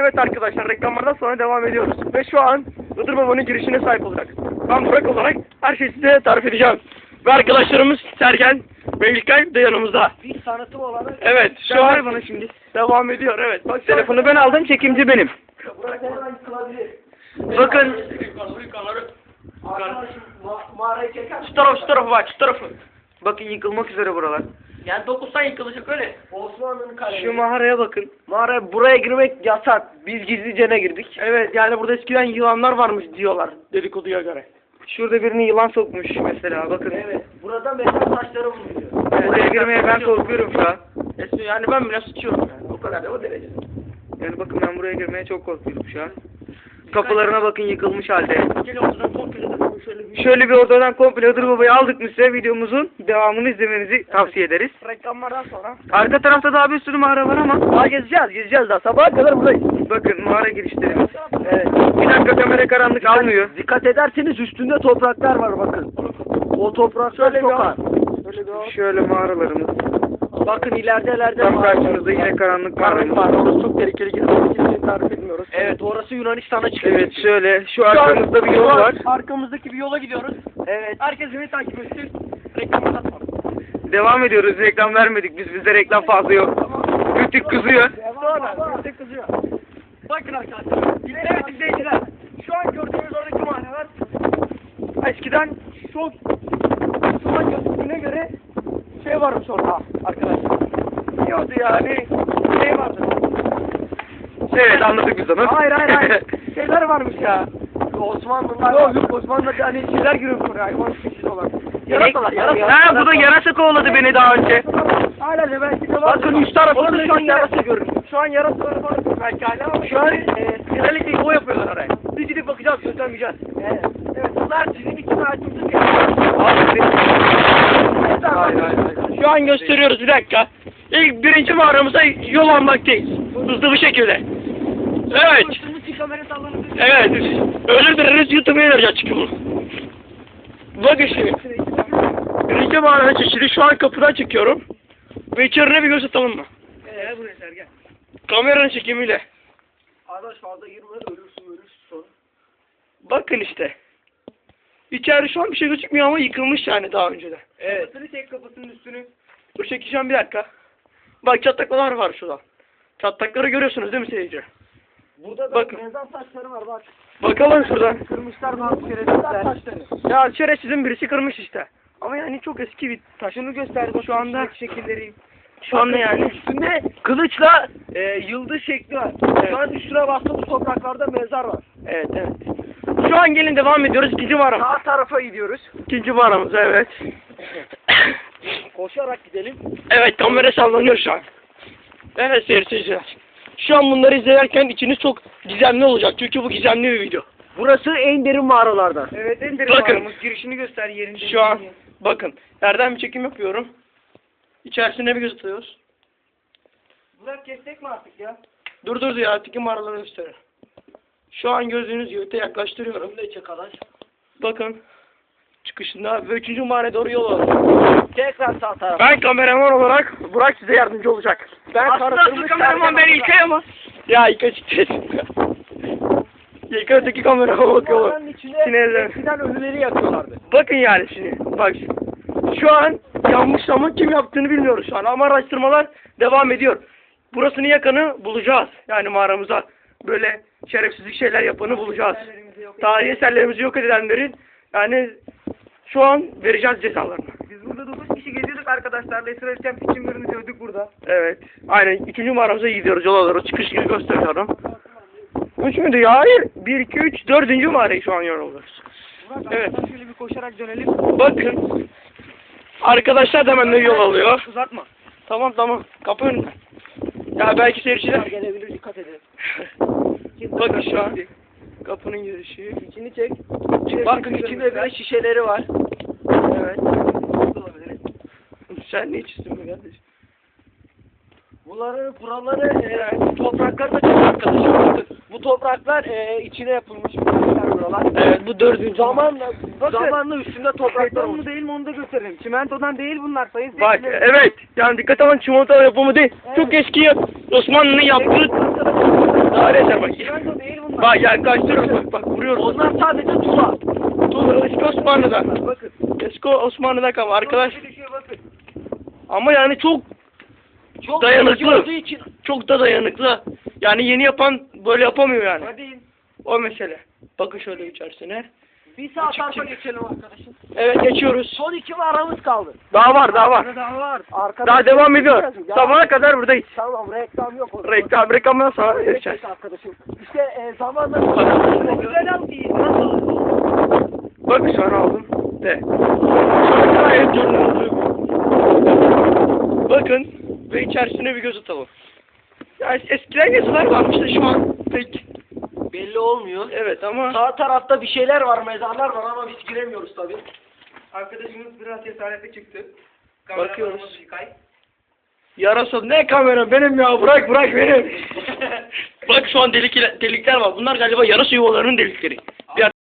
Evet arkadaşlar reklamlardan sonra devam ediyoruz. Ve şu an Iğdır Baba'nın girişine sahip olacak. Ben Burak olarak her şeyi size tarif edeceğim. Ve arkadaşlarımız Sergen ve İlkay de yanımızda. Bir sanatım olarak Evet şu an bana şimdi devam ediyor evet. Bak telefonu ben aldım çekimci benim. burası her an yıkılabilir. Bakın Arkadaşım ma mağarayı çeker. şu taraf şu tarafı bak şu tarafı. Bakın yıkılmak üzere buralar. Yani dokunsan yıkılacak öyle. Osmanlı'nın kalemi. Şu mağaraya bakın. mağaraya buraya girmek yasak. Biz gizlice ne girdik? Evet yani burada eskiden yılanlar varmış diyorlar dedikoduya göre. Şurada birini yılan sokmuş mesela bakın. Evet. Burada mezar taşları bulunuyor. Evet, Buraya girmeye ben korkuyorum şu an. Yani ben bile sıçıyorum yani. O kadar da o derece. Yani bakın ben buraya girmeye çok korkuyorum şu an. Kapılarına bakın yıkılmış halde. Gel ortadan komple de şöyle bir Şöyle bir odadan komple Hıdır Baba'yı aldık mı size videomuzun devamını izlemenizi tavsiye ederiz. reklamlardan sonra. Arka tarafta daha bir sürü mağara var ama Daha gezeceğiz, gezeceğiz daha. Sabaha kadar buradayız. bakın mağara girişlerimiz. Evet. Bir dakika kamera karanlık almıyor. Dikkat ederseniz üstünde topraklar var bakın. O topraklar Şöyle çok ağır. Şöyle. Şöyle mağaralarımız. Bakın ileride ileride Tam mağara karşımızda yine karanlık Karanlık mağaramız. var. Orası çok tehlikeli. Kimseyi tarif etmiyoruz. Evet orası Yunanistan'a çıkıyor. Evet şöyle şu arkamızda bir yol var. Arkamızdaki bir yola gidiyoruz. Evet. Herkes beni takip etsin. Reklam atma. Devam ediyoruz. Reklam vermedik biz. Bizde reklam fazla yok. Rütük kızıyor. Sonra Rütük kızıyor. Bakın arkadaşlar. Evet izleyiciler. Şu an gördüğünüz oradaki mahalleler eskiden çok şu an gözüktüğüne göre şey varmış orada arkadaşlar. Diyordu yani şey vardı. Evet anladık biz onu. Hayır hayır hayır. Şeyler varmış ya. Osmanlılar yok yok Osmanlı'da hani şeyler giriyor oraya. Hayvan çeşidi olan. Yarasalar yarasalar. Ha bu da yarasa kovaladı beni daha önce. Hala de var. Bakın üç tarafında şu an yarasa görünüyor. Şu an yarasaları var belki hala ama şu an e, genellikle o yapıyorlar oraya. Biz gidip bakacağız göstermeyeceğiz. Evet. Evet bunlar sizin için hayatımızın bir Hayır, hayır, hayır. Şu an gösteriyoruz bir dakika. İlk birinci mağaramıza yol almaktayız. Hızlı bir şekilde. Evet. Evet. Ölür veririz YouTube'a ineriz çıkıyor. Bakın şimdi. Birinci mağaranın çeşidi şu an kapıdan çıkıyorum. Ve içerine bir göz atalım mı? Evet buraya Sergen. Kameranın çekimiyle. Arkadaş fazla girme ölürsün ölürsün sonra. Bakın işte. İçeride şu an bir şey gözükmüyor ama yıkılmış yani daha önceden. Evet. Kapısını çek kapısının üstünü. Dur çekeceğim bir dakika. Bak çatlaklar var şurada. Çatlakları görüyorsunuz değil mi seyirci? Burada da Bakın. mezar taşları var bak. Bakalım şuradan. Kırmışlar bazı şerefsizler. taşları. Ya şerefsizin birisi kırmış işte. Ama yani çok eski bir taşını gösterdi şu anda. Şekilleri. Şu anda yani. Üstünde kılıçla e, yıldız şekli var. Evet. Şu an üstüne bastığımız topraklarda mezar var. Evet evet. Şu an gelin devam ediyoruz. İkinci mağaramız. Sağ tarafa gidiyoruz. İkinci mağaramız evet. Koşarak gidelim. evet kamera sallanıyor şu an. Evet seyirciler. Şu an bunları izlerken içiniz çok gizemli olacak. Çünkü bu gizemli bir video. Burası en derin mağaralardan. Evet en derin Bakın. mağaramız. girişini göster yerinde. Şu an bakın. Nereden bir çekim yapıyorum. İçerisine bir gösteriyoruz. Burak kestek mi artık ya? Dur dur ya tiki mağaraları gösteriyor. Şu an gördüğünüz gibi de yaklaştırıyorum. Ne çek arkadaş? Bakın. Çıkışında ve üçüncü mağaraya doğru yol alıyor. Tekrar sağ tarafa. Ben kameraman olarak Burak size yardımcı olacak. Ben Aslında asıl kameraman ben ben İlkay ama. Ya İlkay çıktı. İlkay öteki kamerama bakıyor. Mağaranın içine Sinirler. eskiden ölüleri yakıyorlardı. Bakın yani şimdi. Bak. Şu an yanmış ama kim yaptığını bilmiyoruz şu an. Ama araştırmalar devam ediyor. Burasını yakanı bulacağız. Yani mağaramıza böyle şerefsizlik şeyler yapanı bulacağız. Tarihi eserlerimizi yok edilenlerin yani şu an vereceğiz cezalarını. Biz burada 9 kişi geziyorduk arkadaşlarla. Esra Erken biçimlerini dövdük burada. Evet. Aynen. İkinci mağaramıza gidiyoruz. Yol alıyoruz. Çıkış gibi gösteriyorum. Üç müydü ya? Hayır. Bir, iki, üç, dördüncü mağarayı şu an yol alıyoruz. Burak Evet. şöyle bir koşarak dönelim. Bakın. Arkadaşlar da benden yol alıyor. Uzatma. Tamam tamam. Kapı önünden. Ya belki seyirciler. Gelebilir dikkat edin. Bakın şu an. Kapının girişi. İçini çek. Bakın içinde böyle şişeleri var. Evet. Sen ne içiyorsun be kardeşim? Bunların buraları e, toprakları da çok arkadaşlar. Bakın bu topraklar e, içine yapılmış buralar buralar. Evet bu dördüncü. Zamanla, Bakın. zamanla üstünde topraklar Beton mu olmuş. değil mi onu da gösterelim. Çimentodan değil bunlar sayın Bak evet. Yani dikkat alın çimento yapımı değil. Çok eski Osmanlı'nın yaptığı Daha yeter bak. Çimento değil bunlar. Bak yaklaştırıyoruz bak bak vuruyoruz. Onlar sadece tuğla. Dur eski Osmanlı'da. Bakın. Eski Osmanlı'da kalma arkadaş. Bakın. Ama yani çok Çok Dayanıklı. için. çok da dayanıklı. Yani yeni yapan böyle yapamıyor yani. Hadi O mesele. Bakın şöyle içerisine. bir saat Açık geçelim arkadaşım. Evet geçiyoruz. Son iki varamız kaldı. Daha var daha var. Daha var. Arkadaşım. Daha devam ediyor. Sabaha kadar buradayız. Tamam reklam yok orada. Reklam reklamdan sonra geçeceğiz. arkadaşım. İşte e, zamanla güzel al değil. Nasıl? Bak şu an aldım. De. An gayet görünüyor. Bakın ve içerisine bir göz atalım. Ya es- eskiden yazılar varmış da şu an pek Belli olmuyor. evet ama Sağ tarafta bir şeyler var, mezarlar var ama biz giremiyoruz tabii. arkadaşımız biraz cesaretli çıktı. Bakıyoruz. Yarasa ne kamera benim ya bırak bırak benim. Bak şu an delik, delikler var. Bunlar galiba yarasa yuvalarının delikleri.